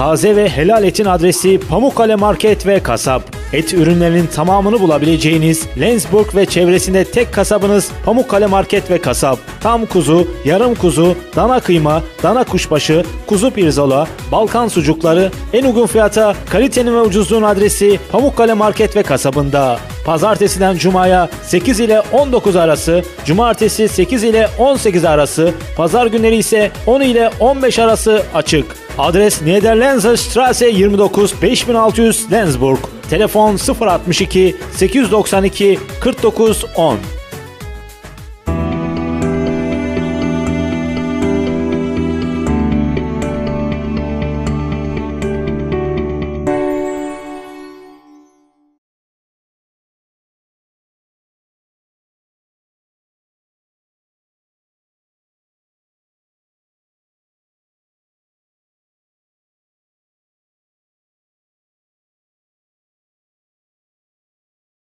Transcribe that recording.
Taze ve helal etin adresi Pamukkale Market ve Kasap. Et ürünlerinin tamamını bulabileceğiniz Lensburg ve çevresinde tek kasabınız Pamukkale Market ve Kasap. Tam kuzu, yarım kuzu, dana kıyma, dana kuşbaşı, kuzu pirzola, Balkan sucukları en uygun fiyata kalitenin ve ucuzluğun adresi Pamukkale Market ve Kasabında. Pazartesiden Cuma'ya 8 ile 19 arası, Cumartesi 8 ile 18 arası, Pazar günleri ise 10 ile 15 arası açık. Adres Niederlenzer Straße 29 5600 Lensburg. Telefon 062 892 49 10.